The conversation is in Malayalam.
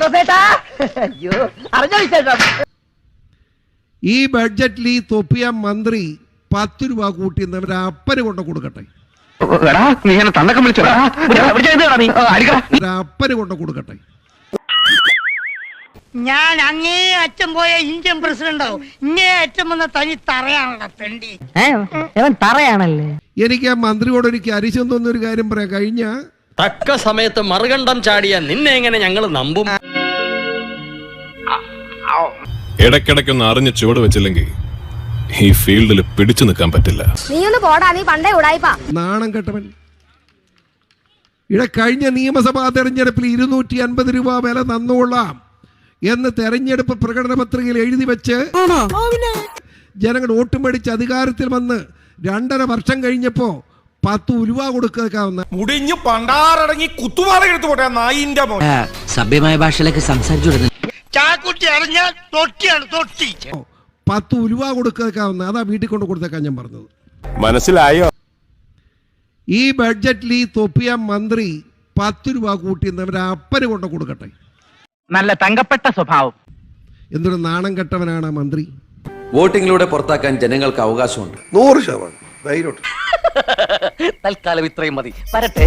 ജോസേട്ടാ അയ്യോ അറിഞ്ഞ വിശേഷം ഈ ബഡ്ജറ്റിൽ ഈ തൊപ്പിയ മന്ത്രി പത്ത് രൂപ കൂട്ടി എന്നവരെ അപ്പന് കൊണ്ട് കൊടുക്കട്ടെ. എടാ നീ എന്നെ അപ്പന് കൊണ്ട് കൊടുക്കട്ടെ. ഞാൻ അങ്ങേ അച്ഛൻ പോയ ഇന്ത്യൻ പ്രസിഡന്റ്? ഇങ്ങേ അറ്റം വന്ന തനി തറയാണല്ലോ തെണ്ടി തറയാണല്ലേ? എനിക്ക് ആ മന്ത്രിയോട് എനിക്ക് അരിശം തോന്നുന്ന ഒരു കാര്യം പറയാം. കഴിഞ്ഞ തക്ക സമയത്ത് മറുകണ്ഠം ചാടിയ നിന്നെ എങ്ങനെ ഞങ്ങൾ നമ്പും? ഇടയ്ക്കിടയ്ക്കൊന്ന് അറിഞ്ഞ് ചുവട് വെച്ചില്ലെങ്കിൽ ഈ ഫീൽഡിൽ പിടിച്ചു നിൽക്കാൻ പറ്റില്ല. നീ ഒന്ന് പോടാ നീ പണ്ടേ ഉടായിപ്പാ. നാണം കെട്ടവൻ. ഇട കഴിഞ്ഞ നിയമസഭാ തെരഞ്ഞെടുപ്പിൽ ഇരുന്നൂറ്റി അൻപത് രൂപ വില നന്നോളാം എന്ന് തെരഞ്ഞെടുപ്പ് പ്രകടന പത്രികയിൽ എഴുതി വെച്ച് ജനങ്ങൾ വോട്ട് മേടിച്ച് അധികാരത്തിൽ വന്ന് രണ്ടര വർഷം കഴിഞ്ഞപ്പോ പത്ത് രൂപ കൊടുക്കാവുന്ന മുടിഞ്ഞു പണ്ടാറടങ്ങി കുത്തുപാറ എടുത്തു പോട്ടെ നായിന്റെ മോൻ. സഭ്യമായ ഭാഷയിലൊക്കെ സംസാരിച്ചു ചാക്കുട്ടി അറിഞ്ഞാൽ തൊട്ടിയാണ് തൊട്ടി. പത്ത് ഉലുവ കൊടുക്കാവുന്ന അതാ വീട്ടിൽ കൊണ്ട് കൊടുത്തേക്കാൻ ഞാൻ പറഞ്ഞത്. മനസ്സിലായോ? ഈ ബഡ്ജറ്റിൽ ഈ തൊപ്പിയ മന്ത്രി പത്ത് രൂപ കൂട്ടി അവരെ അപ്പന് കൊണ്ട് കൊടുക്കട്ടെ. നല്ല തങ്കപ്പെട്ട സ്വഭാവം. എന്തൊരു നാണം കെട്ടവനാണ് ആ മന്ത്രി. വോട്ടിങ്ങിലൂടെ പുറത്താക്കാൻ ജനങ്ങൾക്ക് അവകാശമുണ്ട്. നൂറ് ശതമാനം. ധൈര്യം തൽക്കാലം ഇത്രയും മതി. വരട്ടെ.